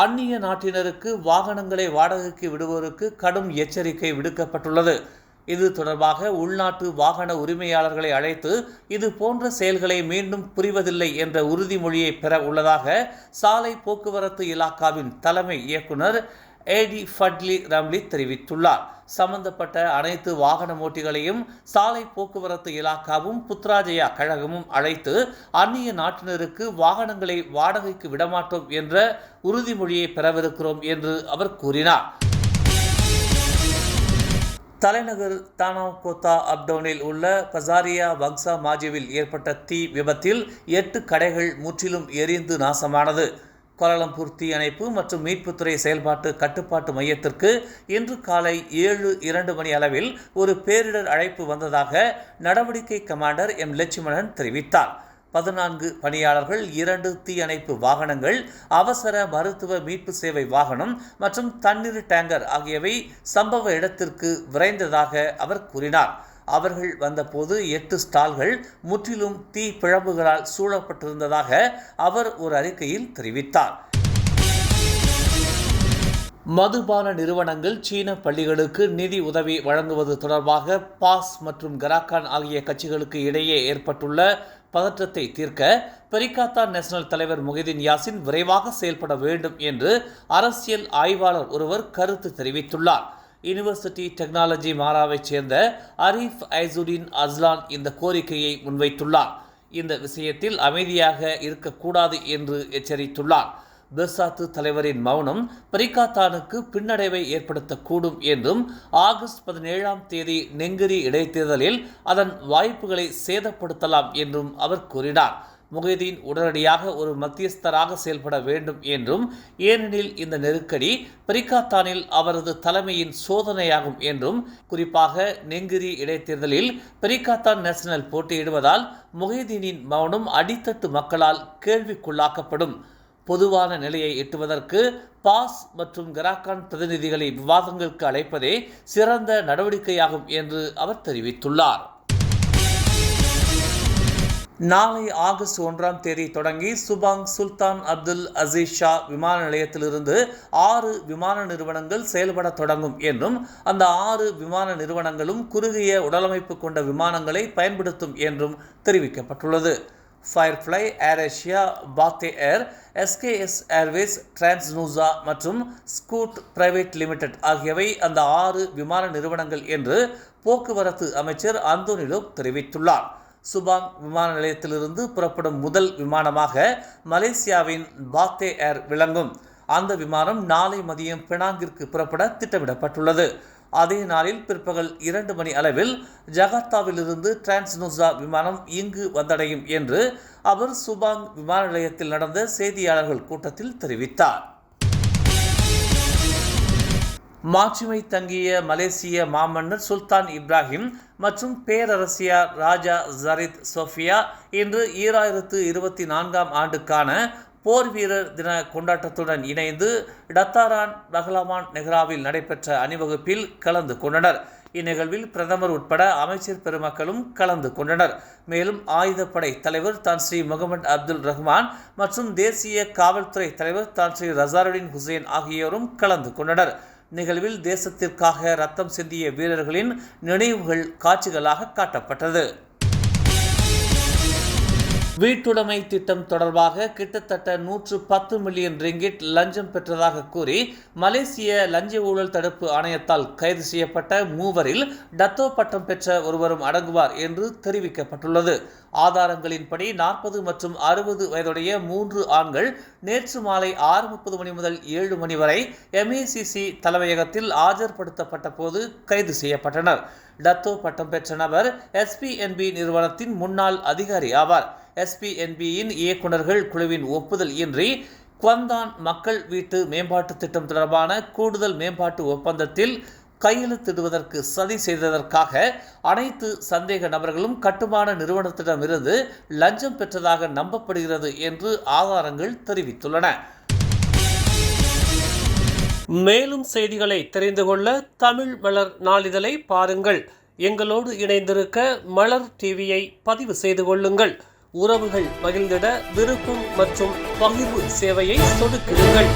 அந்நிய நாட்டினருக்கு வாகனங்களை வாடகைக்கு விடுவோருக்கு கடும் எச்சரிக்கை விடுக்கப்பட்டுள்ளது. இது தொடர்பாக உள்நாட்டு வாகன உரிமையாளர்களை அழைத்து இது போன்ற செயல்களை மீண்டும் புரிவதில்லை என்ற உறுதிமொழியை பெற உள்ளதாக சாலை போக்குவரத்து இலாக்காவின் தலைமை இயக்குனர் ஏடி ஃபட்லி ரம்லி தெரிவித்துள்ளார். சம்பந்தப்பட்ட அனைத்து வாகன ஓட்டிகளையும் சாலை போக்குவரத்து இலாக்காவும் புத்ராஜயா கழகமும் அழைத்து அந்நிய நாட்டினருக்கு வாகனங்களை வாடகைக்கு விடமாட்டோம் என்ற உறுதிமொழியை பெறவிருக்கிறோம் என்று அவர் கூறினார். தலைநகர் தானாகோத்தா அப்டவுனில் உள்ள பசாரியா வக்சா மாஜிவில் ஏற்பட்ட தீ விபத்தில் எட்டு கடைகள் முற்றிலும் எரிந்து நாசமானது. கோலாலம்பூர் தீயணைப்பு மற்றும் மீட்புத்துறை செயல்பாட்டு கட்டுப்பாட்டு மையத்திற்கு இன்று காலை ஏழு இரண்டு மணி அளவில் ஒரு பேரிடர் அழைப்பு வந்ததாக நடவடிக்கை கமாண்டர் எம் லட்சுமணன் தெரிவித்தார். பதினான்கு பணியாளர்கள் இரண்டு தீயணைப்பு வாகனங்கள் அவசர மருத்துவ மீட்பு சேவை வாகனம் மற்றும் தண்ணீர் டேங்கர் ஆகியவை சம்பவ இடத்திற்கு விரைந்ததாக அவர் கூறினார். அவர்கள் வந்தபோது எட்டு ஸ்டால்கள் முற்றிலும் தீ பிழம்புகளால் சூழப்பட்டிருந்ததாக அவர் ஒரு அறிக்கையில் தெரிவித்தார். மதுபான நிறுவனங்கள் சீன பள்ளிகளுக்கு நிதி உதவி வழங்குவது தொடர்பாக பாஸ் மற்றும் கராக்கான் ஆகிய கட்சிகளுக்கு இடையே ஏற்பட்டுள்ள பதற்றத்தை தீர்க்க பெரிகாத்தா நேஷனல் தலைவர் முகிதீன் யாசின் விரைவாக செயல்பட வேண்டும் என்று அரசியல் ஆய்வாளர் ஒருவர் கருத்து தெரிவித்துள்ளார். யூனிவர்சிட்டி டெக்னாலஜி மாறாவைச் சேர்ந்த அரீஃப் ஐசுடீன் அஸ்லான் இந்த கோரிக்கையை முன்வைத்துள்ளார். இந்த விஷயத்தில் அமைதியாக இருக்கக்கூடாது என்று எச்சரித்துள்ளார். பெர்சாத்து தலைவரின் மௌனம் பரிகாத்தானுக்கு பின்னடைவை ஏற்படுத்தக்கூடும் என்றும் ஆகஸ்ட் பதினேழாம் தேதி நெங்கிரி இடைத்தேர்தலில் அதன் வாய்ப்புகளை சேதப்படுத்தலாம் என்றும் அவர் கூறினார். முகைதீன் உடனடியாக ஒரு மத்தியஸ்தராக செயல்பட வேண்டும் என்றும் ஏனெனில் இந்த நெருக்கடி பரிகாத்தானில் அவரது தலைமையின் சோதனையாகும் என்றும் குறிப்பாக நெங்கிரி இடைத்தேர்தலில் பரிகாத்தான் நேஷனல் போட்டியிடுவதால் முகைதீனின் மௌனம் அடித்தட்டு மக்களால் கேள்விக்குள்ளாக்கப்படும். பொதுவான நிலையை எட்டுவதற்கு பாஸ் மற்றும் கராக்கான் பிரதிநிதிகளை விவாதங்களுக்கு அழைப்பதே சிறந்த நடவடிக்கையாகும் என்று அவர் தெரிவித்துள்ளார். நாளை ஆகஸ்ட் ஒன்றாம் தேதி தொடங்கி Subang Sultan Abdul Aziz Shah விமான நிலையத்திலிருந்து ஆறு விமான நிறுவனங்கள் செயல்பட தொடங்கும் என்றும் அந்த ஆறு விமான நிறுவனங்களும் குறுகிய உடலமைப்பு கொண்ட விமானங்களை பயன்படுத்தும் என்றும் தெரிவிக்கப்பட்டுள்ளது. ஃபயர்ஃப்ளை ஏர் ஏஷியா பாத்தே ஏர் எஸ்கேஎஸ் ஏர்வேஸ் டிரான்ஸ்னூசா மற்றும் ஸ்கூட் பிரைவேட் லிமிடெட் ஆகியவை அந்த ஆறு விமான நிறுவனங்கள் என்று போக்குவரத்து அமைச்சர் அந்தோனிலோ தெரிவித்துள்ளார். சுபாங் விமான நிலையத்திலிருந்து புறப்படும் முதல் விமானமாக மலேசியாவின் பாத்தே ஏர் விளங்கும். அந்த விமானம் நாளை மதியம் பினாங்கிற்கு புறப்பட திட்டமிடப்பட்டுள்ளது. அதே நாளில் பிற்பகல் இரண்டு மணி அளவில் ஜகார்த்தாவிலிருந்து டிரான்ஸ்னூசா விமானம் இங்கு வந்தடையும் என்று அவர் சுபாங் விமான நிலையத்தில் நடந்த செய்தியாளர்கள் கூட்டத்தில் தெரிவித்தார். மாட்சிமை தங்கிய மலேசிய மாமன்னர் சுல்தான் இப்ராஹிம் மற்றும் பேரரசியார் ராஜா ஜரித் சோஃபியா இன்று ஈராயிரத்து இருபத்தி நான்காம் ஆண்டுக்கான போர் வீரர் தின கொண்டாட்டத்துடன் இணைந்து டத்தாரான் பஹ்லமான் நெஹ்ராவில் நடைபெற்ற அணிவகுப்பில் கலந்து கொண்டனர். இந்நிகழ்வில் பிரதமர் உட்பட அமைச்சர் பெருமக்களும் கலந்து கொண்டனர். மேலும் ஆயுதப்படை தலைவர் தான் ஸ்ரீ முகமது அப்துல் ரஹ்மான் மற்றும் தேசிய காவல்துறை தலைவர் தான் ஸ்ரீ ரசாருடின் ஹுசேன் ஆகியோரும் கலந்து கொண்டனர். நிகழ்வில் தேசத்திற்காக ரத்தம் சிந்திய வீரர்களின் நினைவுகள் காட்சிகளாக காட்டப்பட்டது. வீட்டுடைமை திட்டம் தொடர்பாக கிட்டத்தட்ட நூற்று பத்து மில்லியன் ரிங்கிட் லஞ்சம் பெற்றதாக கூறி மலேசிய லஞ்ச ஊழல் தடுப்பு ஆணையத்தால் கைது செய்யப்பட்ட மூவரில் டத்தோ பட்டம் பெற்ற ஒருவரும் அடங்குவார் என்று தெரிவிக்கப்பட்டுள்ளது. ஆதாரங்களின்படி நாற்பது மற்றும் அறுபது வயதுடைய மூன்று ஆண்கள் நேற்று மாலை ஆறு முப்பது மணி முதல் ஏழு மணி வரை எம்ஏசிசி தலைமையகத்தில் ஆஜர்படுத்தப்பட்ட போது கைது செய்யப்பட்டனர். டத்தோ பட்டம் பெற்ற நபர் எஸ்பிஎன்பி நிறுவனத்தின் முன்னாள் அதிகாரி ஆவார். எஸ்பிஎன்பியின் இயக்குநர்கள் குழுவின் ஒப்புதல் இன்றி குவந்தான் மக்கள் வீட்டு மேம்பாட்டு திட்டம் தொடர்பான கூடுதல் மேம்பாட்டு ஒப்பந்தத்தில் கையெழுத்திடுவதற்கு சதி செய்ததற்காக அனைத்து சந்தேக நபர்களும் கட்டுமான நிறுவனத்திடமிருந்து லஞ்சம் பெற்றதாக நம்பப்படுகிறது என்று ஆதாரங்கள் தெரிவித்துள்ளன. மேலும் செய்திகளை தெரிந்து கொள்ள தமிழ் மலர் நாளிதழை பாருங்கள். எங்களோடு இணைந்திருக்க மலர் டிவியை பதிவு செய்து கொள்ளுங்கள். உறவுகள் மகிழ்ந்திட விருப்பம் மற்றும் பகிர்வு சேவையை சொடுக்கிடுங்கள்